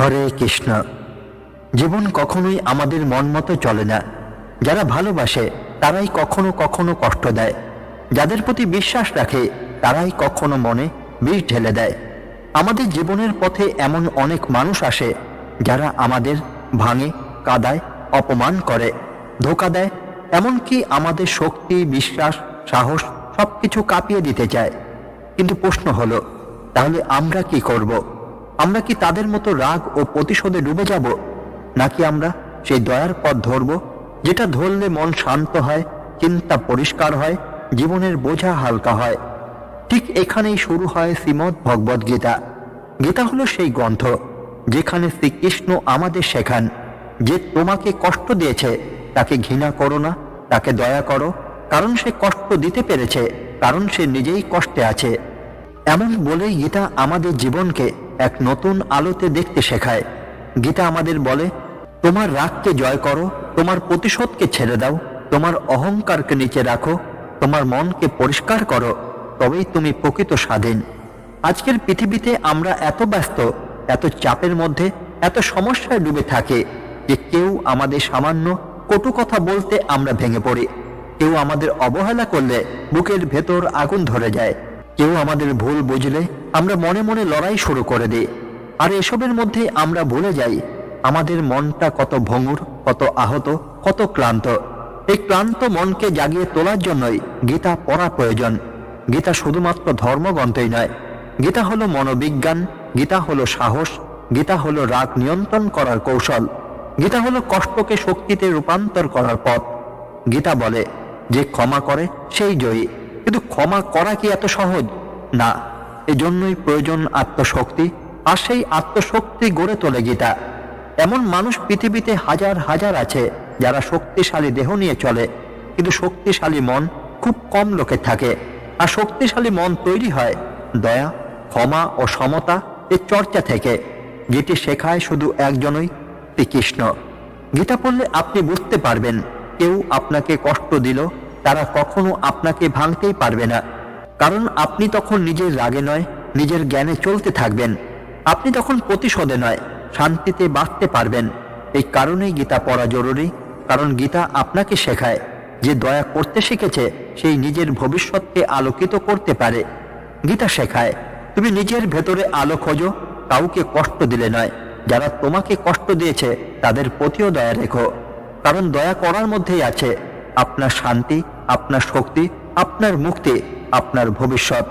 হরে কৃষ্ণ। জীবন কখনোই আমাদের মন মতো চলে না। যারা ভালোবাসে, তারাই কখনো কখনো কষ্ট দেয়। যাদের প্রতি বিশ্বাস রাখে, তারাই কখনো মনে বিষ ঢেলে দেয়। আমাদের জীবনের পথে এমন অনেক মানুষ আসে, যারা আমাদের ভাঙে, কাদায়, অপমান করে, ধোকা দেয়। এমনকি আমাদের শক্তি, বিশ্বাস, সাহস সবকিছু কাঁপিয়ে দিতে চায়। কিন্তু প্রশ্ন হলো, তাহলে আমরা কি করব? আমরা কি তাদের মতো রাগ ও প্রতিশোধে ডুবে যাব? নাকি আমরা সেই দয়ার পথ ধরব, যেটা ধরলে মন শান্ত হয়, চিন্তা পরিষ্কার হয়, জীবনের বোঝা হালকা হয়? ঠিক এখানেই শুরু হয় শ্রীমদ ভগবদ গীতা। গীতা হলো সেই গ্রন্থ, যেখানে শ্রীকৃষ্ণ আমাদের শেখান, যে তোমাকে কষ্ট দিয়েছে, তাকে ঘৃণা করো না, তাকে দয়া করো, কারণ সে কষ্ট দিতে পেরেছে, কারণ সে নিজেই কষ্টে আছে। এমন বলেই গীতা আমাদের জীবনকে এক নতুন আলোতে দেখতে শেখায়। গীতা আমাদের বলে, তোমার রাগকে জয় করো, তোমার প্রতিশোধকে ছেড়ে দাও, তোমার অহংকারকে নিচে রাখো, তোমার মনকে পরিষ্কার করো, তবেই তুমি প্রকৃত স্বাধীন। আজকের পৃথিবীতে আমরা এত ব্যস্ত, এত চাপের মধ্যে, এত সমস্যায় ডুবে থাকে যে কেউ আমাদের সামান্য কটু কথা বলতে আমরা ভেঙে পড়ি। কেউ আমাদের অবহেলা করলে বুকের ভেতর আগুন ধরে যায়। কেউ আমাদের ভুল বুঝলে আমরা মনে মনে লড়াই শুরু করে দিই। আর এসবের মধ্যে আমরা ভুলে যাই। আমাদের মনটা কত ভঙ্গুর, কত আহত, কত ক্লান্ত। এই ক্লান্ত মনকে জাগিয়ে তোলার জন্যই গীতা পড়া প্রয়োজন। গীতা শুধুমাত্র ধর্মগ্রন্থই নয়। গীতা হলো মনোবিজ্ঞান, গীতা হলো সাহস, গীতা হলো রাগ নিয়ন্ত্রণ করার কৌশল। গীতা হলো কষ্টকে শক্তিতে রূপান্তর করার পথ। গীতা বলে, যে ক্ষমা করে, সেই জয়ী। কিন্তু ক্ষমা করা কি এত সহজ? না, এজন্যই প্রয়োজন আত্মশক্তি, আর সেই আত্মশক্তি গড়ে তোলে গীতা। এমন মানুষ পৃথিবীতে হাজার হাজার আছে যারা শক্তিশালী দেহ নিয়ে চলে, কিন্তু শক্তিশালী মন খুব কম লোকের থাকে। আর শক্তিশালী মন তৈরি হয় দয়া, ক্ষমা ও সমতা এর চর্চা থেকে। যেটি শেখায় শুধু একজনই, শ্রীকৃষ্ণ। গীতা পড়লে আপনি বুঝতে পারবেন, কেউ আপনাকে কষ্ট দিল তারা কখনো আপনাকে ভাঙতেই পারবে না। কারণ আপনি তখন নিজের রাগে নয়, নিজের জ্ঞানে চলতে থাকবেন। আপনি তখন প্রতিশোধে নয়, শান্তিতে বাঁচতে পারবেন। এই কারণেই গীতা পড়া জরুরি, কারণ গীতা আপনাকে শেখায়। যে দয়া করতে শিখেছে, সেই নিজের ভবিষ্যৎকে আলোকিত করতে পারে। গীতা শেখায়, তুমি নিজের ভেতরে আলো খোঁজো, কাউকে কষ্ট দিলে নয়। যারা তোমাকে কষ্ট দিয়েছে, তাদের প্রতিও দয়া রেখো। কারণ দয়া করার মধ্যেই আছে আপনার শান্তি, আপনার শক্তি, আপনার মুক্তি, আপনার ভবিষ্যৎ।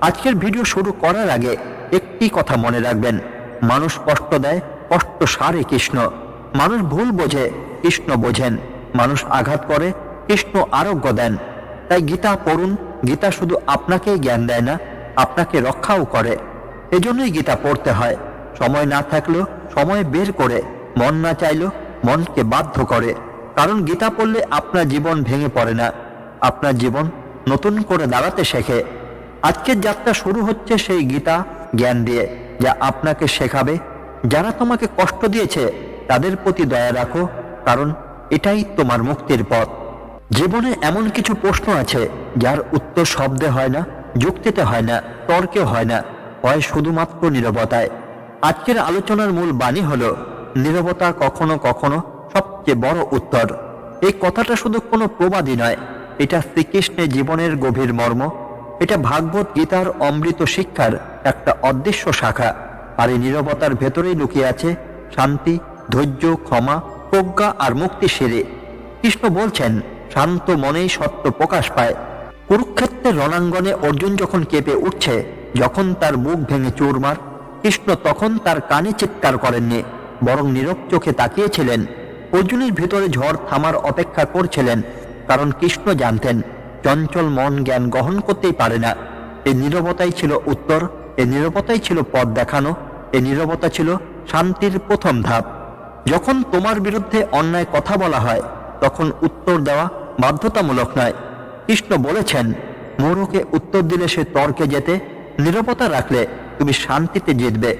আজকের ভিডিও শুরু করার আগে একটি কথা মনে রাখবেন। মানুষ কষ্ট দেয়, কষ্ট সারে কৃষ্ণ। মানুষ ভুল বোঝে, কৃষ্ণ বোঝেন। মানুষ আঘাত করে, কৃষ্ণ আরোগ্য দেন। তাই গীতা পড়ুন। গীতা শুধু আপনাকেই জ্ঞান দেয় না, আপনাকে রক্ষাও করে। এজন্যই গীতা পড়তে হয়। সময় না থাকলেও সময় বের করে, মন না চাইলেও মনকে বাধ্য করে। কারণ গীতা পড়লে আপনার জীবন ভেঙে পড়ে না। আপনার জীবন নতুন করে দাঁড়াতে শেখে। আজকের যাত্রা শুরু হচ্ছে সেই গীতা জ্ঞান দিয়ে, যা আপনাকে শেখাবে। যারা তোমাকে কষ্ট দিয়েছে, তাদের প্রতি দয়া রাখো, কারণ এটাই তোমার মুক্তির পথ। জীবনে এমন কিছু প্রশ্ন আছে, যার উত্তর শব্দে হয় না, যুক্তিতে হয় না, তর্কে হয় না, হয় শুধুমাত্র নীরবতায়। আজকের আলোচনার মূল বাণী হলো, নীরবতা কখনো কখনো সবচেয়ে বড় উত্তর। এই কথাটা শুধু কোনো প্রবাদই নয়, এটা শ্রীকৃষ্ণের জীবনের গভীর মর্ম। এটা ভাগবত গীতার অমৃত শিক্ষার একটা অদৃশ্য শাখা। আর এই নীরবতার ভেতরেই লুকিয়ে আছে শান্তি, ধৈর্য, ক্ষমা, প্রজ্ঞা আর মুক্তি সেরে কৃষ্ণ বলছেন, শান্ত মনেই সত্য প্রকাশ পায়। কুরুক্ষেত্রের রণাঙ্গনে অর্জুন যখন কেঁপে উঠছে, যখন তার মুখ ভেঙে চুরমার, কৃষ্ণ তখন তার কানে চিৎকার করেননি, বরং নীরব চোখে তাকিয়েছিলেন। অর্জুনের ভিতরে ঝড় থামার অপেক্ষা করছিলেন, কারণ কৃষ্ণ জানতেন, চঞ্চল মন জ্ঞান গ্রহণ করতেই পারে না। এই নীরবতাই ছিল উত্তর এই নীরবতাই ছিল পথ দেখানো এই নীরবতা ছিল শান্তির প্রথম ধাপ। যখন তোমার বিরুদ্ধে অন্যায় কথা বলা হয়, তখন উত্তর দেওয়া বাধ্যতামূলক নয়। কৃষ্ণ বলেছেন, মোরকে উত্তর দিলে সে তর্কে যেতে, নীরবতা রাখলে তুমি শান্তিতে জিতবে।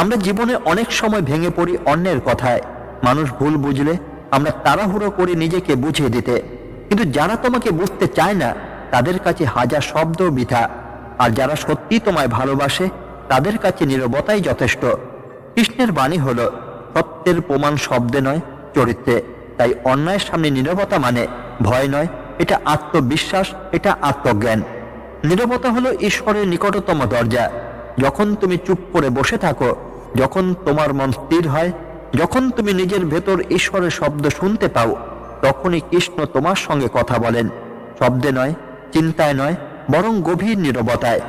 আমরা জীবনে অনেক সময় ভেঙে পড়ি অন্যের কথায়। মানুষ ভুল বুঝলে আমরা তাড়াহুড়ো করে নিজেকে বুঝিয়ে দিতে। কিন্তু যারা তোমাকে বুঝতে চায় না, তাদের কাছে হাজার শব্দ বৃথা আর যারা সত্যি তোমায় ভালোবাসে, তাদের কাছে নীরবতাই যথেষ্ট। কৃষ্ণের বাণী হল, সত্যের প্রমাণ শব্দে নয়, চরিত্রে। তাই অন্যায়ের সামনে নীরবতা মানে ভয় নয়, এটা আত্মবিশ্বাস, এটা আত্মজ্ঞান। নীরবতা হলো ঈশ্বরের নিকটতম দরজা। যখন তুমি চুপ করে বসে থাকো, যখন তোমার মন স্থির হয় যখন তুমি নিজের ভেতর ঈশ্বরের শব্দ শুনতে পাও, তখনই কৃষ্ণ তোমার সঙ্গে কথা বলেন। শব্দে নয়, চিন্তায় নয়, বরং গভীর নীরবতায়।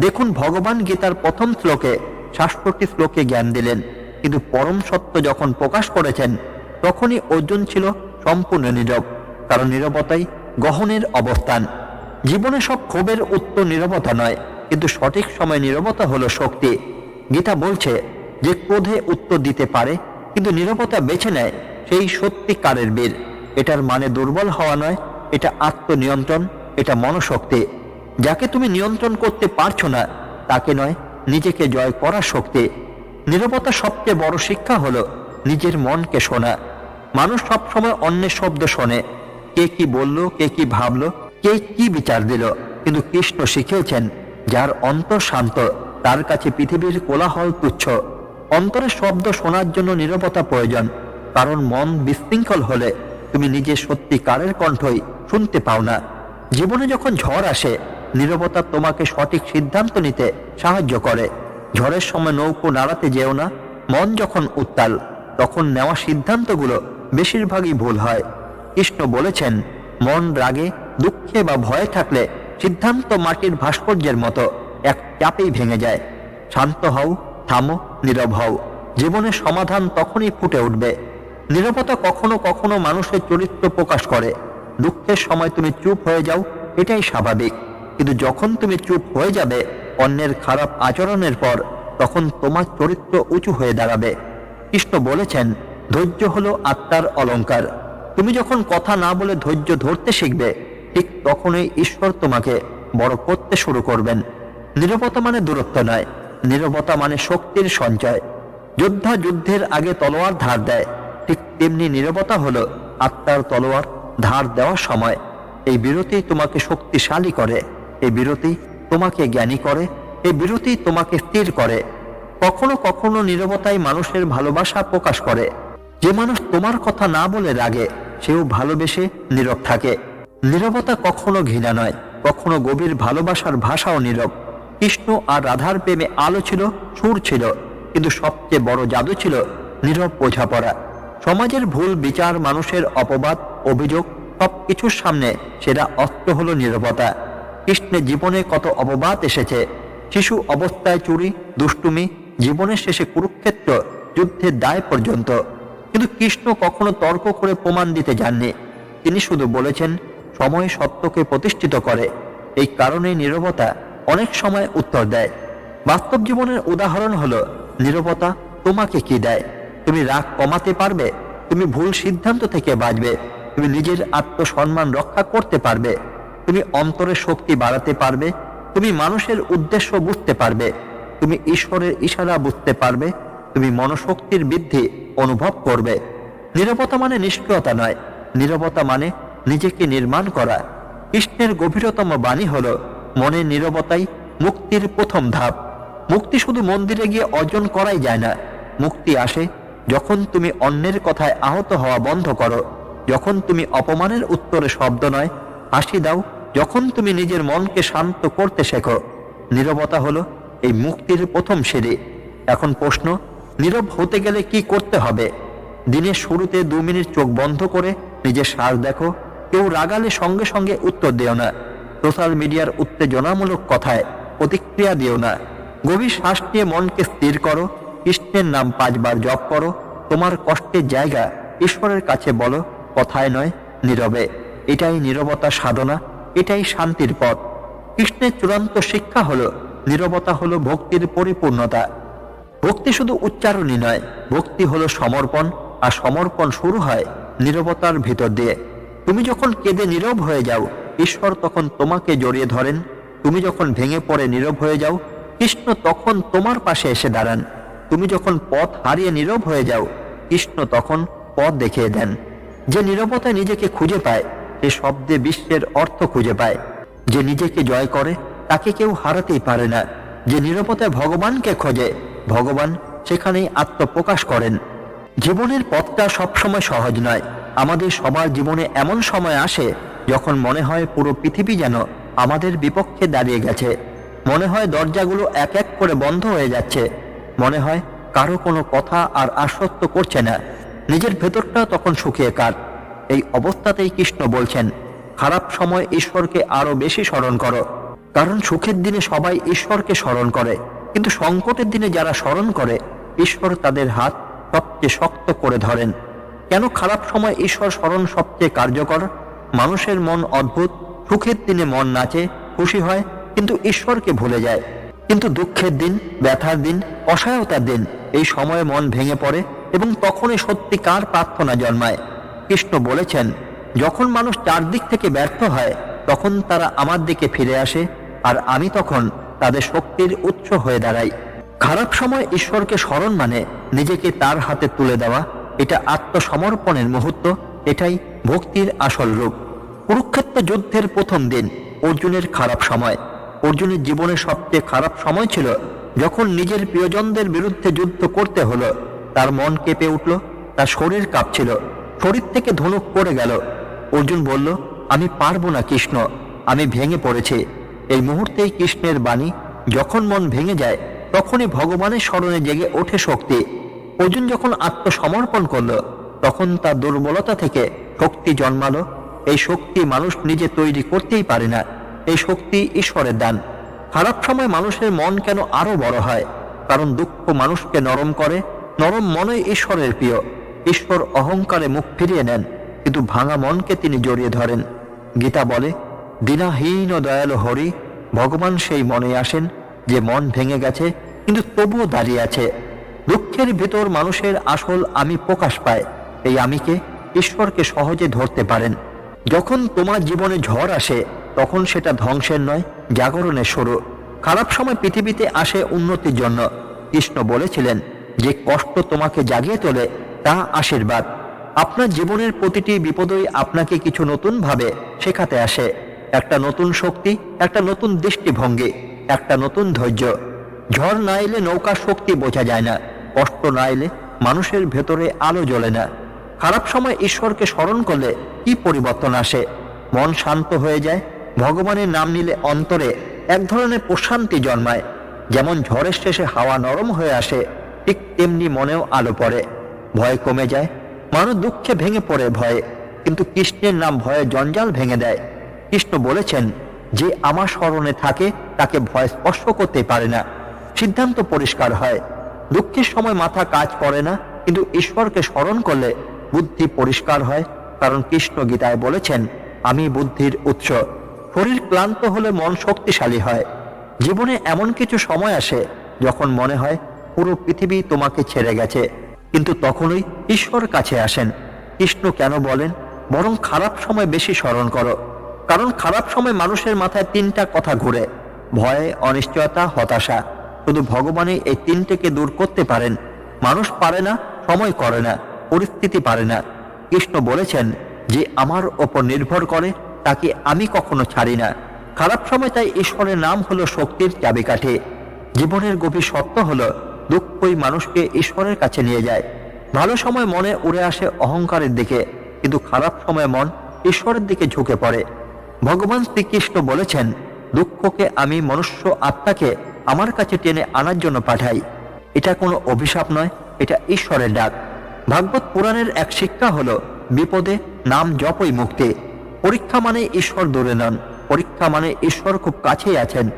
দেখুন, ভগবান গীতার প্রথম শ্লোকে, সাতষট্টি শ্লোকে জ্ঞান দিলেন। কিন্তু পরম সত্য যখন প্রকাশ করেছেন, তখনই অর্জুন ছিল সম্পূর্ণ নীরব, কারণ নীরবতাই গহনের অবস্থান। জীবনে সব ক্ষোভের উত্তর নীরবতা নয়, কিন্তু সঠিক সময় নীরবতা হলো শক্তি। গীতা বলছে, যে ক্রোধে উত্তর দিতে পারে কিন্তু নীরবতা বেছে নেয় সেই সত্যিকারের বীর। এটার মানে দুর্বল হওয়া নয়, এটা আত্মনিয়ন্ত্রণ, এটা মনশক্তি। যাকে তুমি নিয়ন্ত্রণ করতে পারছ না, তাকে নয়, নিজেকে জয় করার শক্তি। নীরবতা সবচেয়ে বড় শিক্ষা হলো নিজের মনকে শোনা। মানুষ সবসময় অন্যের শব্দ শোনে। কে কি বলল, কে কি ভাবলো, কে কি বিচার দিল? কিন্তু কৃষ্ণ শিখিয়েছেন, যার অন্তর শান্ত, তার কাছে পৃথিবীর কোলাহল তুচ্ছ। অন্তরের শব্দ শোনার জন্য নীরবতা প্রয়োজন, কারণ মন বিশৃঙ্খল হলে তুমি নিজের সত্যিকারের কণ্ঠই শুনতে পাও না। জীবনে যখন ঝড় আসে, নীরবতা তোমাকে সঠিক সিদ্ধান্ত নিতে সাহায্য করে। ঝড়ের সময় নৌকো নাড়াতে যেও না, মন যখন উত্তাল, তখন নেওয়া সিদ্ধান্তগুলো বেশিরভাগই ভুল হয়। কৃষ্ণ বলেছেন, মন রাগে, দুঃখে বা ভয়ে থাকলে সিদ্ধান্ত মাটির ভাস্কর্যের মতো এক চাপেই ভেঙে যায়। শান্ত হও থামো, নীরব হও। জীবনের সমাধান তখনই ফুটে উঠবে। নীরবতা কখনো কখনো মানুষের চরিত্র প্রকাশ করে। দুঃখের সময় তুমি চুপ হয়ে যাও, এটাই স্বাভাবিক। কিন্তু যখন তুমি চুপ হয়ে যাবে, অন্যের খারাপ আচরণের পর, তখন তোমার চরিত্র উঁচু হয়ে দাঁড়াবে। কৃষ্ণ বলেছেন, ধৈর্য হলো আত্মার অলংকার তুমি যখন কথা না বলে ধৈর্য ধরতে শিখবে, ঠিক তখনই ঈশ্বর তোমাকে বড় করতে শুরু করবেন। নীরবতা মানে দূরত্ব নয় নীরবতা মানে শক্তির সঞ্চয়। যোদ্ধা যুদ্ধের আগে তলোয়ার ধার দেয়। ঠিক তেমনি নীরবতা হলো আত্মার তলোয়ার ধার দেওয়ার সময়। এই বিরতি তোমাকে শক্তিশালী করে। এই বিরতি তোমাকে জ্ঞানী করে। এই বিরতি তোমাকে স্থির করে। কখনো কখনো নীরবতাই মানুষের ভালোবাসা প্রকাশ করে। যে মানুষ তোমার কথা না বলে রাগে, সেও ভালোবেসে নীরব থাকে। নীরবতা কখনো ঘৃণা নয়, কখনো গভীর ভালোবাসার ভাষাও নীরব। কৃষ্ণ আর রাধার প্রেমে আলো ছিল, সুর ছিল, কিন্তু সবচেয়ে বড় জাদু ছিল নীরব বোঝাপড়া সমাজের ভুল বিচার, মানুষের অপবাদ, অভিযোগ, সবকিছুর সামনে সেরা অস্ত্র হলো নীরবতা। কৃষ্ণের জীবনে কত অপবাদ এসেছে? শিশু অবস্থায় চুরি, দুষ্টুমি, জীবনের শেষে কুরুক্ষেত্র, যুদ্ধের দায় পর্যন্ত। কিন্তু কৃষ্ণ কখনো তর্ক করে প্রমাণ দিতে যাননি। তিনি শুধু বলেছেন, সময় সত্যকে প্রতিষ্ঠিত করে। এই কারণে নীরবতা অনেক সময় উত্তর দেয়। বাস্তব জীবনের উদাহরণ হলো, নীরবতা তোমাকে কি দেয়? তুমি রাগ কমাতে পারবে? তুমি ভুল সিদ্ধান্ত থেকে বাঁচবে? তুমি নিজের আত্মসম্মান রক্ষা করতে পারবে? তুমি অন্তরের শক্তি বাড়াতে পারবে? তুমি মানুষের উদ্দেশ্য বুঝতে পারবে? তুমি ঈশ্বরের ইশারা বুঝতে পারবে? তুমি মনশক্তির বৃদ্ধি অনুভব করবে। নীরবতা মানে নিষ্ক্রিয়তা নয়। নীরবতা মানে নিজেকে নির্মাণ করা। কৃষ্ণের গভীরতম বাণী হল মনের নীরবতাই মুক্তির প্রথম ধাপ। মুক্তি শুধু মন্দিরে গিয়ে অর্জন করাই যায় না। মুক্তি আসে যখন তুমি অন্যের কথায় আহত হওয়া বন্ধ করো। যখন তুমি অপমানের উত্তরে শব্দ নয়, হাসি দাও। যখন তুমি নিজের মনকে শান্ত করতে শেখো। নীরবতা হলো এই মুক্তির প্রথম সিঁড়ি। এখন প্রশ্ন, নীরব হতে গেলে কি করতে হবে? দিনের শুরুতে দু মিনিট চোখ বন্ধ করে নিজের শ্বাস দেখো। কেউ রাগালে সঙ্গে সঙ্গে উত্তর দেও না। সোশ্যাল মিডিয়ার উত্তেজনামূলক কথায় প্রতিক্রিয়া দিও না। গভীর শ্বাস নিয়ে মনকে স্থির করো, কৃষ্ণের নাম পাঁচবার জপ করো, তোমার কষ্টের জায়গা ঈশ্বরের কাছে বলো, কথায় নয়, নীরবে। এটাই নীরবতা সাধনা, এটাই শান্তির পথ। কৃষ্ণের চূড়ান্ত শিক্ষা হলো, নীরবতা হলো ভক্তির পরিপূর্ণতা। ভক্তি শুধু উচ্চারণই নয়, ভক্তি হলো সমর্পণ, আর সমর্পণ শুরু হয় নীরবতার ভিতর দিয়ে। তুমি যখন কেঁদে নীরব হয়ে যাও ঈশ্বর তখন তোমাকে জড়িয়ে ধরেন। তুমি যখন ভেঙে পড়ে নীরব হয়ে যাও, কৃষ্ণ তখন তোমার পাশে এসে দাঁড়ান। তুমি যখন পথ হারিয়ে নীরব হয়ে যাও, কৃষ্ণ তখন পথ দেখিয়ে দেন। যে নীরবতায় নিজেকে খুঁজে পায়, সে শব্দে বিশ্বের অর্থ খুঁজে পায়। যে নিজেকে জয় করে, তাকে কেউ হারাতেই পারে না। যে নীরবতায় ভগবানকে খোঁজে, ভগবান সেখানেই আত্মপ্রকাশ করেন। জীবনের পথটা সবসময় সহজ নয়। আমাদের সবার জীবনে এমন সময় আসে যখন মনে হয় পুরো পৃথিবী যেন আমাদের বিপক্ষে দাঁড়িয়ে গেছে, মনে হয় দরজাগুলো এক এক করে বন্ধ হয়ে যাচ্ছে, মনে হয় কারও কোনো কথা আর আশ্বস্ত করছে না, নিজের ভেতরটা তখন শুকিয়ে কাট এই অবস্থাতেই কৃষ্ণ বলছেন, খারাপ সময় ঈশ্বরকে আরও বেশি স্মরণ করো, কারণ সুখের দিনে সবাই ঈশ্বরকে স্মরণ করে, কিন্তু সংকটের দিনে যারা স্মরণ করে, ঈশ্বর তাদের হাত সবচেয়ে শক্ত করে ধরেন। কেন খারাপ সময় ঈশ্বর স্মরণ সবচেয়ে কার্যকর? মানুষের মন অদ্ভুত, সুখের দিনে মন নাচে, খুশি হয়, কিন্তু ঈশ্বরকে ভুলে যায়। কিন্তু দুঃখের দিন, ব্যথার দিন, অসহায়তার দিন, এই সময়ে মন ভেঙে পড়ে এবং তখনই সত্যিকার প্রার্থনা জন্মায়। কৃষ্ণ বলেছেন, যখন মানুষ চারদিক থেকে ব্যর্থ হয়, তখন তারা আমার দিকে ফিরে আসে আর আমি তখন তাদের শক্তির উৎস হয়ে দাঁড়াই। খারাপ সময় ঈশ্বরকে স্মরণ মানে নিজেকে তার হাতে তুলে দেওয়া। এটা আত্মসমর্পণের মুহূর্ত, এটাই ভক্তির আসল রূপ। কুরুক্ষেত্র যুদ্ধের প্রথম দিন, অর্জুনের খারাপ সময়। অর্জুনের জীবনে সবচেয়ে খারাপ সময় ছিল যখন নিজের প্রিয়জনদের বিরুদ্ধে যুদ্ধ করতে হলো। তার মন কেঁপে উঠল, তার শরীর কাঁপছিল, শরীর থেকে ধনুক পড়ে গেল। অর্জুন বলল, আমি পারব না কৃষ্ণ, আমি ভেঙে পড়েছি। এই মুহূর্তেই কৃষ্ণের বাণী যখন মন ভেঙে যায়, তখনই ভগবানের স্মরণে জেগে ওঠে শক্তি। অর্জুন যখন আত্মসমর্পণ করল তখন তার দুর্বলতা থেকে শক্তি জন্মালো। এই শক্তি মানুষ নিজে তৈরি করতেই পারে না। এই শক্তি ঈশ্বরের দান। খারাপ সময় মানুষের মন কেন আরও বড় হয়? কারণ দুঃখ মানুষকে নরম করে। নরম মনে ঈশ্বরের প্রিয়। ঈশ্বর অহংকারে মুখ ফিরিয়ে নেন, কিন্তু ভাঙা মনকে তিনি জড়িয়ে ধরেন। গীতা বলে, দিনাহীন দয়ালু হরি, ভগবান সেই মনে আসেন যে মন ভেঙে গেছে, কিন্তু তবুও দাঁড়িয়ে আছে। দুঃখের ভিতর মানুষের আসল আমি প্রকাশ পায়। এই আমিকে ঈশ্বরকে সহজে ধরতে পারেন। যখন তোমার জীবনে ঝড় আসে, তখন সেটা ধ্বংসের নয়, জাগরণের শুরু। খারাপ সময় পৃথিবীতে আসে উন্নতির জন্য। কৃষ্ণ বলেছিলেন, যে কষ্ট তোমাকে জাগিয়ে তোলে, তা আশীর্বাদ। আপনার জীবনের প্রতিটি বিপদই আপনাকে কিছু নতুন ভাবে শেখাতে আসে। একটা নতুন শক্তি, একটা নতুন দৃষ্টিভঙ্গি, একটা নতুন ধৈর্য। ঝড় না এলে নৌকার শক্তি বোঝা যায় না। কষ্ট না এলে মানুষের ভেতরে আলো জ্বলে না। খারাপ সময় ঈশ্বরকে স্মরণ করলে কি পরিবর্তন আসে? মন শান্ত হয়ে যায়। ভগবানের নাম নিলে অন্তরে এক ধরনের প্রশান্তি জন্মায়। যেমন ঝড়ের শেষে হাওয়া নরম হয়ে আসে, ঠিক তেমনি মনেও আলো পড়ে। ভয় কমে যায়, মানুষ দুঃখে ভেঙে পড়ে ভয়ে। কিন্তু কৃষ্ণের নাম ভয়ে জঞ্জাল ভেঙে দেয়। কৃষ্ণ বলেছেন, যে আমার স্মরণে থাকে, তাকে ভয় স্পর্শ করতে পারে না। সিদ্ধান্ত পরিষ্কার হয়। দুঃখের সময় মাথা কাজ করে না, কিন্তু ঈশ্বরকে স্মরণ করলে বুদ্ধি পরিষ্কার হয়, কারণ কৃষ্ণ গীতায় বলেছেন, আমি বুদ্ধির উৎস। শরীর ক্লান্ত হলে মন শক্তিশালী হয়। জীবনে এমন কিছু সময় আসে, যখন মনে হয়, পুরো পৃথিবী তোমাকে ছেড়ে গেছে। কিন্তু তখনই ঈশ্বর কাছে আসেন। কৃষ্ণ কেন বলেন, বরং খারাপ সময় বেশি স্মরণ করো। কারণ খারাপ সময় মানুষের মাথায় তিনটা কথা ঘুরে, ভয়, অনিশ্চয়তা, হতাশা। শুধু ভগবানই এই তিনটেকে দূর করতে পারেন। মানুষ পারে না, সময় করে না। পরিস্থিতি পারে না। কৃষ্ণ বলেছেন যে, আমার ওপর নির্ভর করে, তাকে আমি কখনো ছাড়ি না। খারাপ সময় তাই ঈশ্বরের নাম হলো শক্তির চাবিকাঠি। জীবনের গভীর সত্য হলো, দুঃখই মানুষকে ঈশ্বরের কাছে নিয়ে যায়। ভালো সময় মনে উড়ে আসে অহংকারের দিকে, কিন্তু খারাপ সময় মন ঈশ্বরের দিকে ঝুঁকে পড়ে। ভগবান শ্রীকৃষ্ণ বলেছেন, দুঃখকে আমি মনুষ্য আত্মাকে আমার কাছে টেনে আনার জন্য পাঠাই। এটা কোনো অভিশাপ নয়, এটা ঈশ্বরের ডাক। ভাগবত পুরাণের এক শিক্ষা হলো, বিপদে নাম জপই মুক্তি। পরীক্ষা মানে ঈশ্বর দূরে নন। পরীক্ষা মানে ঈশ্বর খুব কাছেই আছেন।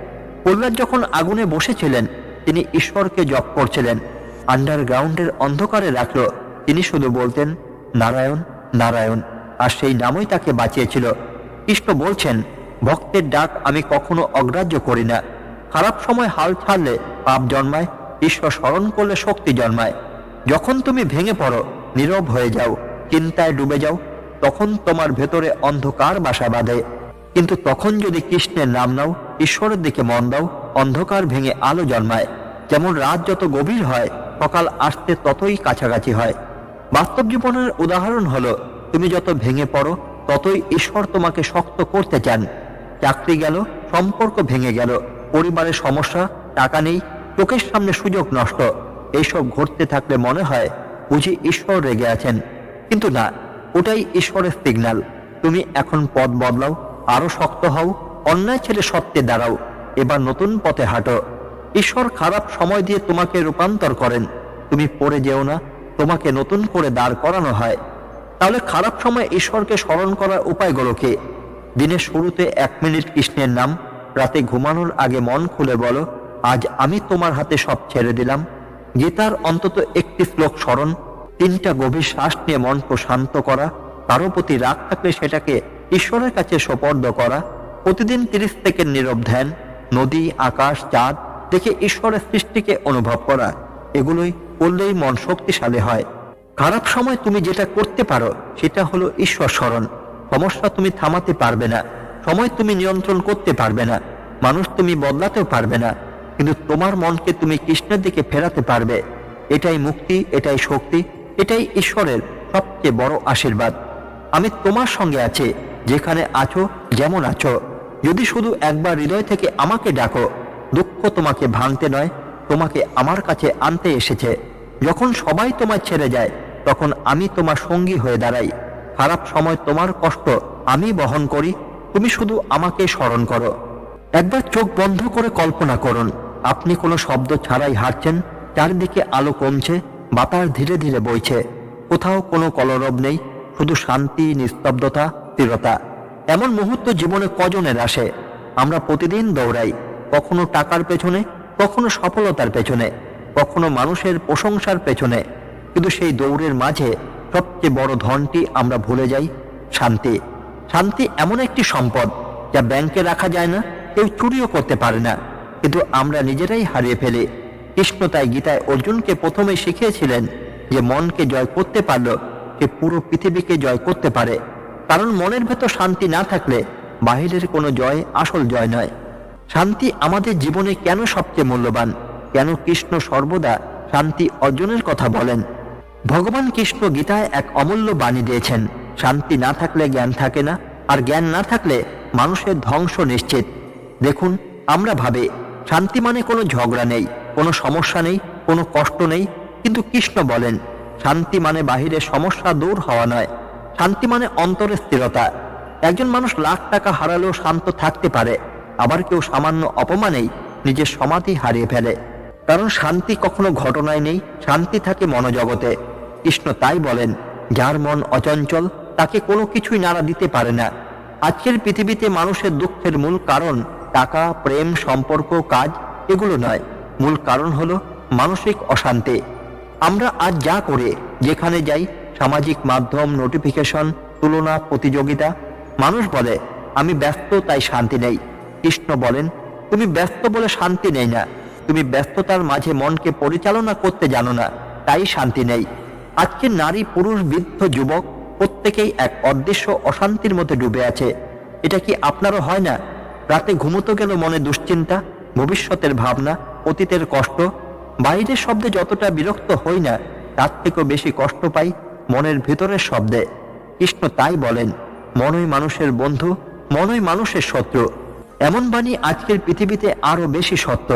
প্রহ্লাদ যখন আগুনে বসেছিলেন, তিনি ঈশ্বরকে জপ করছিলেন। আন্ডারগ্রাউন্ডের অন্ধকারে রাখল তিনি শুধু বলতেন, নারায়ণ নারায়ণ। আর সেই নামই তাকে বাঁচিয়েছিল। কৃষ্ণ বলছেন, ভক্তের ডাক আমি কখনো অগ্রাহ্য করি না। খারাপ সময় হাল ছাড়লে পাপ জন্মায়, ঈশ্বর স্মরণ করলে শক্তি জন্মায়। যখন তুমি ভেঙে পড়ো, নীরব হয়ে যাও, চিন্তায় ডুবে যাও, তখন তোমার ভেতরে অন্ধকার বাসা বাঁধে। কিন্তু তখন যদি কৃষ্ণের নাম নাও, ঈশ্বরের দিকে মন দাও, অন্ধকার ভেঙে আলো জন্মায়। যেমন রাত যত গভীর হয়, সকাল আসতে ততই কাছাকাছি হয়। বাস্তব জীবনের উদাহরণ হলো, তুমি যত ভেঙে পড়ো, ততই ঈশ্বর তোমাকে শক্ত করতে চান। চাকরি গেল, সম্পর্ক ভেঙে গেল, পরিবারের সমস্যা, টাকা নেই, চোখের সামনে সুযোগ নষ্ট। এইসব ঘটতে থাকলে মনে হয় বুঝি ঈশ্বর রেগে আছেন। কিন্তু না, ওটাই ঈশ্বরের সিগন্যাল তুমি এখন পথ বদলাও, আরও শক্ত হও, অন্যায় ছেড়ে সত্যে দাঁড়াও, এবার নতুন পথে হাঁটো। ঈশ্বর খারাপ সময় দিয়ে তোমাকে রূপান্তর করেন। তুমি পড়ে যেও না, তোমাকে নতুন করে দাঁড় করানো হয়। তাহলে খারাপ সময় ঈশ্বরকে স্মরণ করার উপায়গুলো কি? দিনের শুরুতে এক মিনিট কৃষ্ণের নাম, রাতে ঘুমানোর আগে মন খুলে বলো, আজ আমি তোমার হাতে সব ছেড়ে দিলাম। গীতার অন্তত একটি শ্লোক স্মরণ, তিনটা গভীর শ্বাস নিয়ে মনকে শান্ত করা, কারও প্রতি রাগ থাকলে সেটাকে ঈশ্বরের কাছে সোপর্দ করা, প্রতিদিন তিরিশ থেকে নীরব ধ্যান, নদী, আকাশ, চাঁদ দেখে ঈশ্বরের সৃষ্টিকে অনুভব করা, এগুলোই করলেই মন শক্তিশালী হয়। খারাপ সময় তুমি যেটা করতে পারো, সেটা হলো ঈশ্বর স্মরণ। সমস্যা তুমি থামাতে পারবে না। সময় তুমি নিয়ন্ত্রণ করতে পারবে না। মানুষ তুমি বদলাতেও পারবে না। কিন্তু তোমার মনকে তুমি কৃষ্ণের দিকে ফেরাতে পারবে। এটাই মুক্তি, এটাই শক্তি, এটাই ঈশ্বরের সবচেয়ে বড় আশীর্বাদ। আমি তোমার সঙ্গে আছি, যেখানে আছো, যেমন আছো। যদি শুধু একবার হৃদয় থেকে আমাকে ডাকো, দুঃখ তোমাকে ভাঙতে নয়, তোমাকে আমার কাছে আনতে এসেছে। যখন সবাই তোমায় ছেড়ে যায়, তখন আমি তোমার সঙ্গী হয়ে দাঁড়াই। খারাপ সময় তোমার কষ্ট আমি বহন করি, তুমি শুধু আমাকে স্মরণ করো। একবার চোখ বন্ধ করে কল্পনা করুন। আপনি কোনো শব্দ ছাড়াই হাঁটছেন, চারিদিকে আলো কমছে, বাতাস ধীরে ধীরে বইছে। কোথাও কোনো কলরব নেই, শুধু শান্তি, নিস্তব্ধতা, স্থিরতা। এমন মুহূর্ত জীবনে কজনের আসে? আমরা প্রতিদিন দৌড়াই, কখনো টাকার পেছনে, কখনো সফলতার পেছনে, কখনো মানুষের প্রশংসার পেছনে। কিন্তু সেই দৌড়ের মাঝে সবচেয়ে বড় ধনটি আমরা ভুলে যাই, শান্তি। শান্তি এমন একটি সম্পদ যা ব্যাংকে রাখা যায় না, কেউ চুরিও করতে পারে না। কিন্তু আমরা নিজেরাই হারিয়ে ফেলি। কৃষ্ণ তাই গীতায় অর্জুনকে প্রথমে শিখিয়েছিলেন যে মনকে জয় করতে পারল সে পুরো পৃথিবীকে জয় করতে পারে। কারণ মনের ভেতর শান্তি না থাকলে বাহিরের কোনো জয় আসল জয় নয়। শান্তি আমাদের জীবনে কেন সবচেয়ে মূল্যবান? কেন কৃষ্ণ সর্বদা শান্তি অর্জনের কথা বলেন? ভগবান কৃষ্ণ গীতায় এক অমূল্য বাণী দিয়েছেন, শান্তি না থাকলে জ্ঞান থাকে না, আর জ্ঞান না থাকলে মানুষের ধ্বংস নিশ্চিত। দেখুন, আমরা ভাবে শান্তি মানে কোনো ঝগড়া নেই, কোনো সমস্যা নেই, কোনো কষ্ট নেই। কিন্তু কৃষ্ণ বলেন, শান্তি মানে বাহিরে সমস্যা দূর হওয়া নয়। শান্তি মানে অন্তরের স্থিরতা। একজন মানুষ লাখ টাকা হারালেও শান্ত থাকতে পারে, আবার কেউ সামান্য অপমানেই নিজের সমাধি হারিয়ে ফেলে। কারণ শান্তি কখনো ঘটনায় নেই, শান্তি থাকে মনোজগতে। কৃষ্ণ তাই বলেন, যার মন অচঞ্চল, তাকে কোনো কিছুই নাড়া দিতে পারে না। আজকের পৃথিবীতে মানুষের দুঃখের মূল কারণ টাকা, প্রেম, সম্পর্ক, কাজ এগুলো নয়। মূল কারণ হলো মানসিক অশান্তি। আমরা আজ যা করে, যেখানে যাই, সামাজিক মাধ্যম নোটিফিকেশন তুলনা, প্রতিযোগিতা, মানুষ বলে, আমি ব্যস্ত, তাই শান্তি নেই। কৃষ্ণ বলেন, তুমি ব্যস্ত বলে শান্তি নেই না। তুমি ব্যস্ততার মাঝে মনকে পরিচালনা করতে জানো না, তাই শান্তি নেই। আজকে নারী, পুরুষ, বৃদ্ধ, যুবক প্রত্যেকেই এক অদৃশ্য অশান্তির মধ্যে ডুবে আছে। এটা কি আপনারও হয় না? রাতে ঘুমোতে গেল মনে দুশ্চিন্তা, ভবিষ্যতের ভাবনা, অতীতের কষ্ট। বাইরের শব্দে যতটা বিরক্ত হই না তার থেকেও বেশি কষ্ট পাই মনের ভেতরের শব্দে। কৃষ্ণ তাই বলেন, মনই মানুষের বন্ধু, মনই মানুষের শত্রু। এমন বাণী আজকের পৃথিবীতে আরও বেশি সত্য।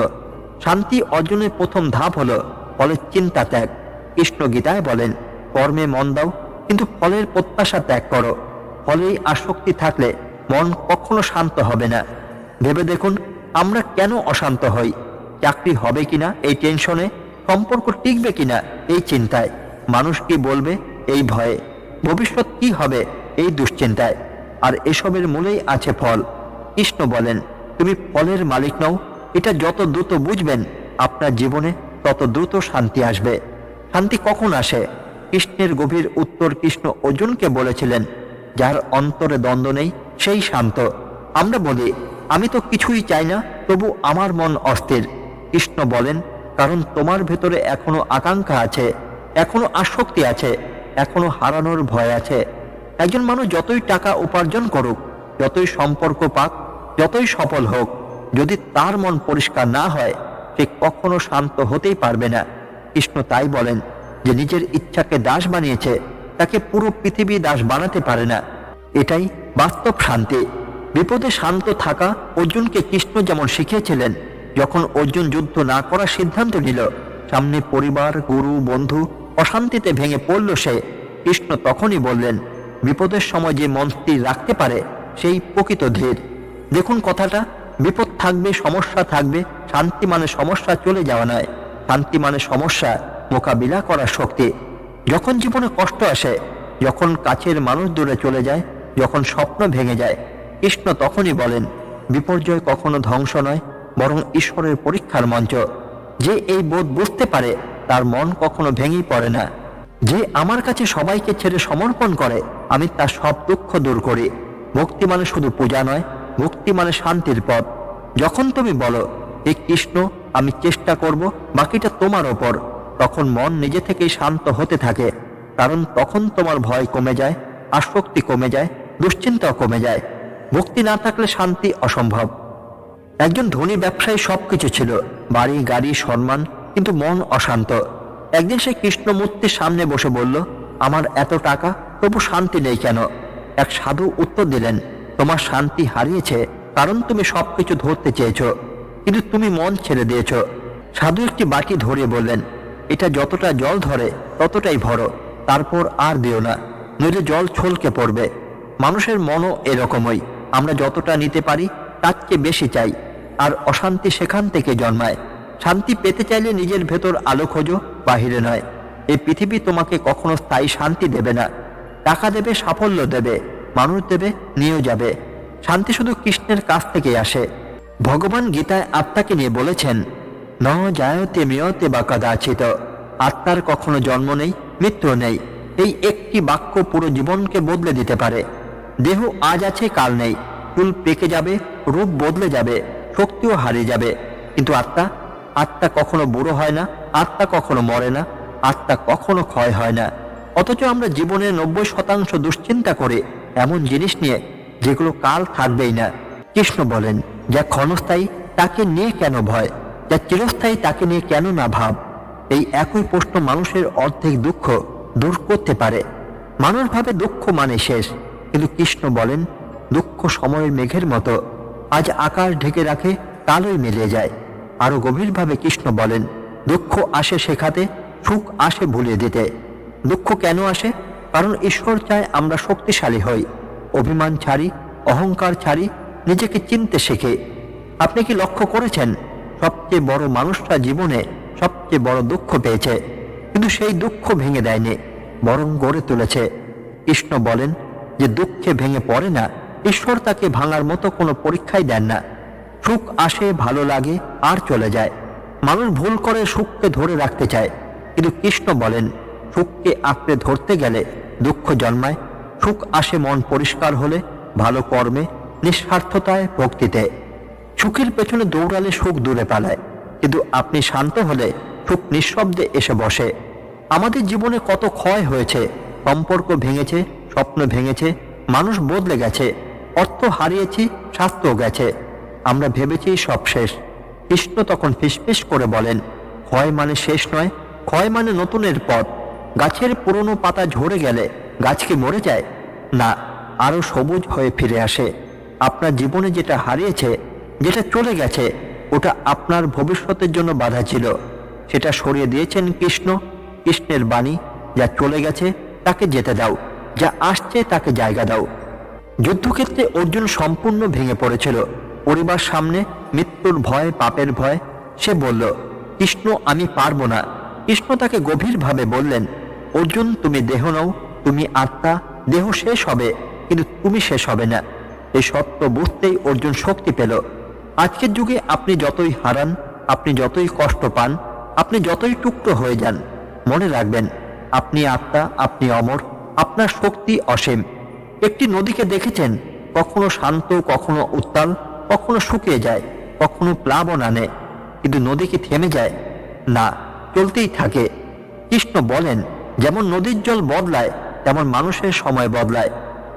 শান্তি অর্জনের প্রথম ধাপ হলো ফলের চিন্তা ত্যাগ। কৃষ্ণ গীতায় বলেন, কর্মে মন দাও, কিন্তু ফলের প্রত্যাশা ত্যাগ করো। ফলেই আসক্তি থাকলে মন কখনো শান্ত হবে না। ভেবে দেখুন, আমরা কেন অশান্ত হই? চাকরি হবে কিনা এই টেনশনে? সম্পর্ক টিকবে কিনা এই চিন্তায়? মানুষ কি বলবে এই ভয়ে? ভবিষ্যৎ কি হবে এই দুশ্চিন্তায়? আর এসবের মূলেই আছে ফল। কৃষ্ণ বলেন, তুমি ফলের মালিক নও, এটা যত দ্রুত বুঝবেন, আপনার জীবনে তত দ্রুত শান্তি আসবে। শান্তি কখন আসে? কৃষ্ণের গভীর উত্তর কৃষ্ণ অর্জুনকে বলেছিলেন, যার অন্তরে দ্বন্দ্ব নেই, সেই শান্ত। আমরা বলি আমি তো কিছুই চাই না, তবু আমার মন অস্থির। কৃষ্ণ বলেন, কারণ তোমার ভেতরে এখনও আকাঙ্ক্ষা আছে, এখনও আসক্তি আছে, এখনও হারানোর ভয় আছে। একজন মানুষ যতই টাকা উপার্জন করুক, যতই সম্পর্ক পাক, যতই সফল হোক, যদি তার মন পরিষ্কার না হয়, সে কখনো শান্ত হতেই পারবে না। কৃষ্ণ তাই বলেন যে নিজের ইচ্ছাকে দাস বানিয়েছে, তাকে পুরো পৃথিবী দাস বানাতে পারে না। এটাই বাস্তব শান্তি। বিপদে শান্ত থাকা অর্জুনকে কৃষ্ণ যেমন শিখিয়েছিলেন, যখন অর্জুন যুদ্ধ না করার সিদ্ধান্ত নিল, সামনে পরিবার, গুরু, বন্ধু অশান্তিতে ভেঙে পড়ল সে। কৃষ্ণ তখনই বললেন, বিপদের সময় যে মন স্থির রাখতে পারে, সেই প্রকৃত ধীর। দেখুন কথাটা, বিপদ থাকবে, সমস্যা থাকবে, শান্তি মানে সমস্যা চলে যাওয়া নয়। শান্তি মানে সমস্যা, মোকাবিলা করার শক্তি। যখন জীবনে কষ্ট আসে, যখন কাছের মানুষ দূরে চলে যায়, যখন স্বপ্ন ভেঙে যায় কৃষ্ণ তখনই বলেন, বিপর্যয় কখনো ধ্বংস নয়, বরং ঈশ্বরের পরীক্ষার মঞ্চ। যে এই বোধ বুঝতে পারে, তার মন কখনো ভেঙেই পড়ে না। যে আমার কাছে সবাইকে ছেড়ে সমর্পণ করে, আমি তার সব দুঃখ দূর করি। ভক্তি মানে শুধু পূজা নয় ভক্তি মানে শান্তির পথ। যখন তুমি বলো, হে কৃষ্ণ, আমি চেষ্টা করব, বাকিটা তোমার ওপর, তখন মন নিজে থেকেই শান্ত হতে থাকে। কারণ তখন তোমার ভয় কমে যায়, আসক্তি কমে যায়, দুশ্চিন্তাও কমে যায়। ভক্তি না থাকলে শান্তি অসম্ভব। একজন ধনী ব্যবসায়ী সবকিছু ছিল, বাড়ি, গাড়ি, সম্মান, কিন্তু মন অশান্ত। একদিন সে কৃষ্ণমূর্তির সামনে বসে বলল, আমার এত টাকা, তবু শান্তি নেই কেন? এক সাধু উত্তর দিলেন, তোমার শান্তি হারিয়েছে, কারণ তুমি সবকিছু ধরতে চেয়েছ, কিন্তু তুমি মন ছেড়ে দিয়েছ। সাধু একটি বাটি ধরিয়ে বললেন, এটা যতটা জল ধরে, ততটাই ভরো, তারপর আর দিও না, নইলে জল ছলকে পড়বে। মানুষের মনও এরকমই। আমরা যতটা নিতে পারি, তার চেয়ে বেশি চাই। আর অশান্তি সেখান থেকে জন্মায়। শান্তি পেতে চাইলে নিজের ভেতর আলো খোঁজো, বাহিরে নয়। এই পৃথিবী তোমাকে কখনো স্থায়ী শান্তি দেবে না। টাকা দেবে, সাফল্য দেবে, মানুষ দেবে, নিয়েও যাবে। শান্তি শুধু কৃষ্ণের কাছ থেকে আসে। ভগবান গীতায় আত্মাকে নিয়ে বলেছেন, ন জায়তে মেয়তে বা কদাচিত আত্মার কখনো জন্ম নেই, মৃত্যু নেই। এই একটি বাক্য পুরো জীবনকে বদলে দিতে পারে। দেহ আজ আছে, কাল নেই। চুল পেকে যাবে, রূপ বদলে যাবে, শক্তিও হারিয়ে যাবে। কিন্তু আত্মা? আত্মা কখনো বুড়ো হয় না, আত্মা কখনো মরে না, আত্মা কখনো ক্ষয় হয় না। অথচ আমরা জীবনের নব্বই শতাংশ দুশ্চিন্তা করে এমন জিনিস নিয়ে যেগুলো কাল থাকবেই না। কৃষ্ণ বলেন, যা ক্ষণস্থায়ী, তাকে নিয়ে কেন ভয়? যা চিরস্থায়ী, তাকে নিয়ে কেন না ভাব? এই একই প্রশ্ন মানুষের অর্ধেক দুঃখ দূর করতে পারে। মানুষ ভাবে দুঃখ মানে শেষ। কিন্তু কৃষ্ণ বলেন, দুঃখ সময়ের মেঘের মতো, আজ আকাশ ঢেকে রাখে কালোই মিলিয়ে যায়। আরও গভীরভাবে কৃষ্ণ বলেন, দুঃখ আসে শেখাতে, সুখ আসে ভুলিয়ে দিতে দুঃখ কেন আসে? কারণ ঈশ্বর চায় আমরা শক্তিশালী হই। অভিমান ছাড়ি, অহংকার ছাড়ি, নিজেকে চিনতে শেখে। আপনি কি লক্ষ্য করেছেন, সবচেয়ে বড় মানুষটা জীবনে সবচেয়ে বড় দুঃখ পেয়েছে, কিন্তু সেই দুঃখ ভেঙে দেয়নি, বরং গড়ে তুলেছে? কৃষ্ণ বলেন যে দুঃখে ভেঙে পড়ে না, ঈশ্বর তাকে ভাঙার মতো কোনো পরীক্ষাই দেন না। সুখ আসে, ভালো লাগে, আর চলে যায়। মানুষ ভুল করে সুখকে ধরে রাখতে চায়। কিন্তু কৃষ্ণ বলেন, সুখকে আঁকড়ে ধরতে গেলে দুঃখ জন্মায়। সুখ আসে মন পরিষ্কার হলে, ভালো কর্মে, নিঃস্বার্থতায়, ভক্তিতে। সুখের পেছনে দৌড়ালে সুখ দূরে পালায়। কিন্তু আপনি শান্ত হলে সুখ নিঃশব্দে এসে বসে। আমাদের জীবনে কত ক্ষয় হয়েছে, সম্পর্ক ভেঙেছে স্বপ্ন ভেঙেছে, মানুষ বদলে গেছে, অর্থ হারিয়েছি স্বাস্থ্যও গেছে। আমরা ভেবেছি সব শেষ। কৃষ্ণ তখন ফিসফিস করে বলেন, ক্ষয় মানে শেষ নয়, ক্ষয় মানে নতুনের পথ। গাছের পুরনো পাতা ঝরে গেলে গাছ কি মরে যায়? না আরও সবুজ হয়ে ফিরে আসে। আপনার জীবনে যেটা হারিয়েছে, যেটা চলে গেছে, ওটা আপনার ভবিষ্যতের জন্য বাধা ছিল। সেটা সরিয়ে দিয়েছেন কৃষ্ণ, কৃষ্ণের বাণী, যা চলে গেছে, তাকে যেতে দাও। যা আসছে তাকে জায়গা দাও। যুদ্ধক্ষেত্রে অর্জুন সম্পূর্ণ ভেঙে পড়েছিল। পরিবার সামনে মৃত্যুর ভয়, পাপের ভয়, সে বলল, কৃষ্ণ, আমি পারব না। কৃষ্ণ তাকে গভীরভাবে বললেন, অর্জুন, তুমি দেহ নও, তুমি আত্মা, দেহ শেষ হবে, কিন্তু তুমি শেষ হবে না। এই সত্য বুঝতেই অর্জুন শক্তি পেল। আজকের যুগে আপনি যতই হারান, আপনি যতই কষ্ট পান, আপনি যতই টুকরো হয়ে যান, মনে রাখবেন, আপনি আত্মা, আপনি অমর আপনার শক্তি অসীম। একটি নদীকে দেখেছেন, কখনো শান্ত, কখনো উত্তাল, কখনো শুকিয়ে যায়, কখনো প্লাবন আনে। কিন্তু নদী কি থেমে যায়? না, চলতেই থাকে। কৃষ্ণ বলেন, যেমন নদীর জল বদলায়, তেমন মানুষের সময় বদলায়।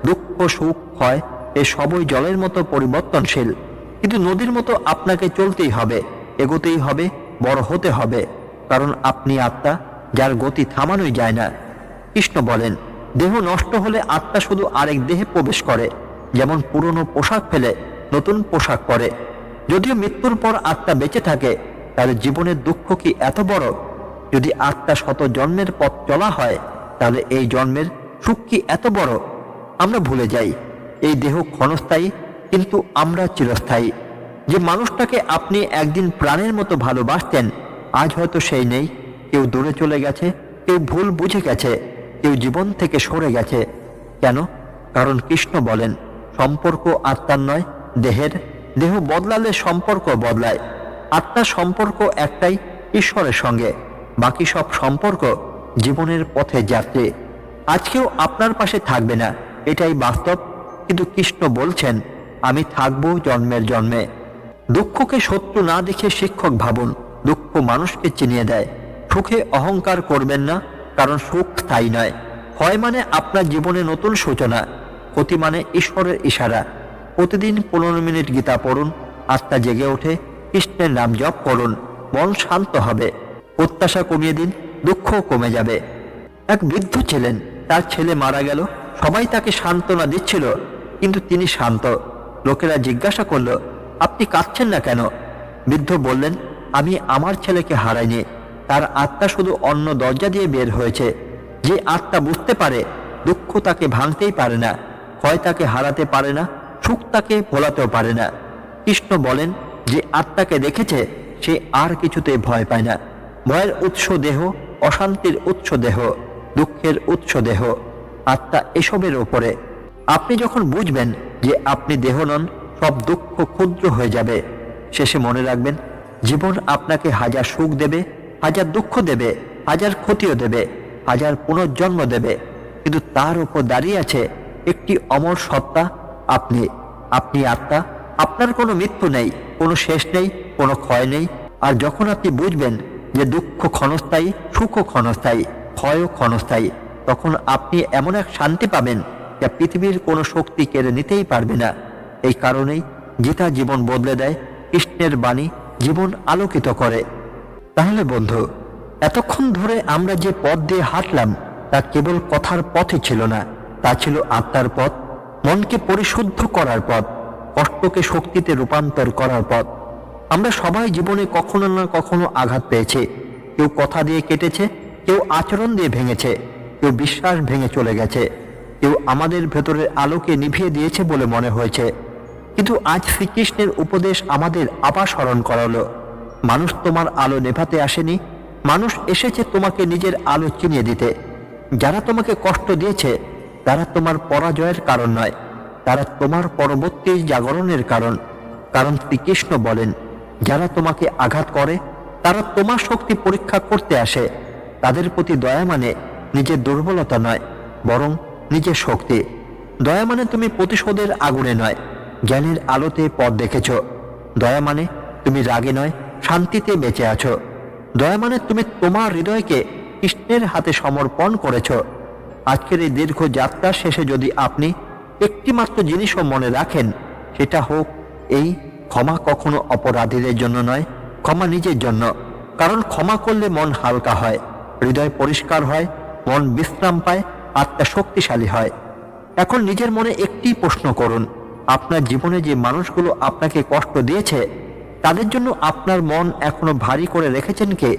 দুঃখ, সুখ হয় এ সবই জলের মতো পরিবর্তনশীল। কিন্তু নদীর মতো আপনাকে চলতেই হবে, এগোতেই হবে, বড় হতে হবে। কারণ আপনি আত্মা, যার গতি থামানোই যায় না। কৃষ্ণ বলেন দেহ নষ্ট হলে আত্মা শুধু আরেক দেহে প্রবেশ করে, যেমন পুরনো পোশাক ফেলে নতুন পোশাক পরে। যদিও মৃত্যুর পর আত্মা বেঁচে থাকে, তাহলে জীবনের দুঃখ কি এত বড়? যদি আটটা শত জন্মের পথ চলা হয়, তাহলে এই জন্মের সুখ কি এত বড়? আমরা ভুলে যাই। এই দেহ ক্ষণস্থায়ী, কিন্তু আমরা চিরস্থায়ী। যে মানুষটাকে আপনি একদিন প্রাণের মতো ভালোবাসতেন, আজ হয়তো সেই নেই। কেউ দূরে চলে গেছে, কেউ ভুল বুঝে গেছে। কেউ জীবন থেকে সরে গেছে। কেন? কারণ কৃষ্ণ বলেন, সম্পর্ক আত্মার নয়, দেহের। দেহ বদলালে সম্পর্ক বদলায়। আত্মার সম্পর্ক একটাই, ঈশ্বরের সঙ্গে। বাকি সব সম্পর্ক জীবনের পথে যাত্রী আজকেও আপনার পাশে থাকবে না, এটাই বাস্তব। কিন্তু কৃষ্ণ বলছেন, আমি থাকব জন্মের জন্মে। দুঃখকে শত্রু না দেখে শিক্ষক ভাবুন, দুঃখ মানুষকে চিনিয়ে দেয়। সুখে অহংকার করবেন না কারণ সুখ স্থায়ী নয়। হয় মানে আপনার জীবনে নতুন সূচনা ক্ষতি মানে ঈশ্বরের ইশারা। প্রতিদিন পনেরো মিনিট গীতা পড়ুন, আত্মা জেগে ওঠে, কৃষ্ণের নাম জপ করুন, মন শান্ত হবে। প্রত্যাশা কমিয়ে দিন দুঃখ কমে যাবে। এক বৃদ্ধ ছিলেন, তার ছেলে মারা গেল, সবাই তাকে সান্ত্বনা দিচ্ছিল, কিন্তু তিনি শান্ত। লোকেরা জিজ্ঞাসা করল, আপনি কাঁদছেন না কেন? বৃদ্ধ বললেন, আমি আমার ছেলেকে হারাইনি তার আত্মা শুধু অন্য দরজা দিয়ে বের হয়েছে। যে আত্মা বুঝতে পারে, দুঃখ তাকে ভাঙতেই পারে না, ভয় তাকে হারাতে পারে না, সুখ তাকে ভোলাতেও পারে না। কৃষ্ণ বলেন, যে আত্মাকে দেখেছে, সে আর কিছুতে ভয় পায় না। ভয়ের উৎস দেহ, অশান্তির উৎস দেহ, দুঃখের উৎস দেহ। আত্মা এসবের ওপরে আপনি যখন বুঝবেন যে আপনি দেহ নন, সব দুঃখ ক্ষুদ্র হয়ে যাবে। শেষে মনে রাখবেন, জীবন আপনাকে হাজার সুখ দেবে হাজার দুঃখ দেবে, হাজার ক্ষতিও দেবে, হাজার পুনর্জন্ম দেবে। কিন্তু তার উপর দাঁড়িয়ে আছে একটি অমর সত্তা, আপনি আপনি আত্মা। আপনার কোনো মৃত্যু নেই, কোনো শেষ নেই, কোনো ক্ষয় নেই। আর যখন আপনি বুঝবেন যে দুঃখ ক্ষণস্থায়ী সুখ ক্ষণস্থায়ী, ক্ষয়ও ক্ষণস্থায়ী, তখন আপনি এমন এক শান্তি পাবেন যা পৃথিবীর কোনো শক্তি কেড়ে নিতেই পারবে না। এই কারণেই গীতা জীবন বদলে দেয়, কৃষ্ণের বাণী জীবন আলোকিত করে। তাহলে বন্ধু, এতক্ষণ ধরে আমরা যে পথ দিয়ে হাঁটলাম, তা কেবল কথার পথে ছিল না। তা ছিল আত্মার পথ, মনকে পরিশুদ্ধ করার পথ, কষ্টকে শক্তিতে রূপান্তর করার পথ। আমরা সবাই জীবনে কখনো না কখনো আঘাত পেয়েছি। কেউ কথা দিয়ে কেটেছে, কেউ আচরণ দিয়ে ভেঙেছে, কেউ বিশ্বাস ভেঙে চলে গেছে, কেউ আমাদের ভেতরের আলোকে নিভিয়ে দিয়েছে বলে মনে হয়েছে। কিন্তু আজ শ্রীকৃষ্ণের উপদেশ আমাদের আবার স্মরণ করালো। মানুষ তোমার আলো নেভাতে আসেনি, মানুষ এসেছে তোমাকে নিজের আলো চিনিয়ে দিতে। যারা তোমাকে কষ্ট দিয়েছে, তারা তোমার পরাজয়ের কারণ নয়, তারা তোমার পরবর্তী জাগরণের কারণ। কারণ শ্রীকৃষ্ণ বলেন, যারা তোমাকে আঘাত করে, তারা তোমার শক্তি পরীক্ষা করতে আসে। তাদের প্রতি দয়া মানে নিজের দুর্বলতা নয়, বরং নিজের শক্তি। দয়া মানে তুমি প্রতিশোধের আগুনে নয়, জ্ঞানের আলোতে পথ দেখেছ। দয়া মানে তুমি রাগে নয় শান্তিতে বেঁচে আছো। দয়া মানে তুমি তোমার হৃদয়কে কৃষ্ণের হাতে সমর্পণ করেছ। আজকের এই দীর্ঘ যাত্রার শেষে যদি আপনি একটিমাত্র জিনিসও মনে রাখেন, সেটা হোক এই ক্ষমা কখনো অপরাধীদের জন্য নয়, ক্ষমা নিজের জন্য। কারণ ক্ষমা করলে মন হালকা হয়, হৃদয় পরিষ্কার হয়, মন বিশ্রাম পায়, আত্মা শক্তিশালী হয়। এখন নিজের মনে একটি প্রশ্ন করুন, আপনার জীবনে যে মানুষগুলো আপনাকে কষ্ট দিয়েছে তাদের জন্য আপনার মন এখনও ভারী করে রেখেছেন কে?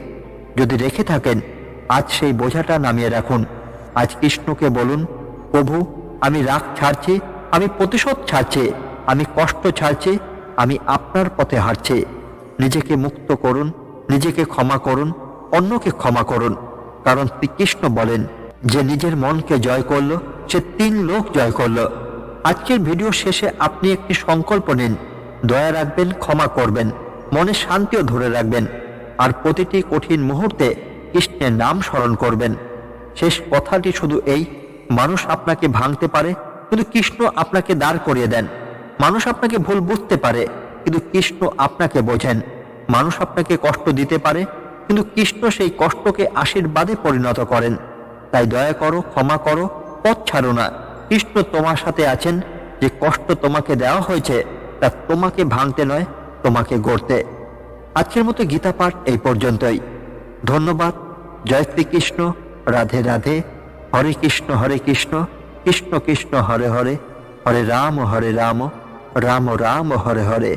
যদি রেখে থাকেন, আজ সেই বোঝাটা নামিয়ে রাখুন। আজ কৃষ্ণকে বলুন, প্রভু, আমি রাগ ছাড়ছি, আমি প্রতিশোধ ছাড়ছি, আমি কষ্ট ছাড়ছি, আমি আপনার পথে হাঁটছি। নিজেকে মুক্ত করুন, নিজেকে ক্ষমা করুন, অন্যকে ক্ষমা করুন। কারণ শ্রীকৃষ্ণ বলেন, যে নিজের মনকে জয় করল, সে তিন লোক জয় করল। আজকের ভিডিও শেষে আপনি একটি সংকল্প নিন দয়া রাখবেন, ক্ষমা করবেন, মনে শান্তিও ধরে রাখবেন, আর প্রতিটি কঠিন মুহূর্তে কৃষ্ণের নাম স্মরণ করবেন। শেষ কথাটি শুধু এই, মানুষ আপনাকে ভাঙতে পারে, কিন্তু কৃষ্ণ আপনাকে দাঁড় করিয়ে দেন। মানুষ আপনাকে ভুল বুঝতে পারে, কিন্তু কৃষ্ণ আপনাকে বোঝেন। মানুষ আপনাকে কষ্ট দিতে পারে, কিন্তু কৃষ্ণ সেই কষ্টকে আশীর্বাদে পরিণত করেন। তাই দয়া করো, ক্ষমা করো, পথ ছাড়ো না। কৃষ্ণ তোমার সাথে আছেন, যে কষ্ট তোমাকে দেওয়া হয়েছে তা তোমাকে ভাঙতে নয়, তোমাকে গড়তে। আজকের মতো গীতা পাঠ এই পর্যন্তই। ধন্যবাদ। জয় শ্রীকৃষ্ণ। রাধে রাধে। হরে কৃষ্ণ হরে কৃষ্ণ। কৃষ্ণ কৃষ্ণ, হরে হরে। হরে রাম হরে রাম। রাম রাম, হরে হরে।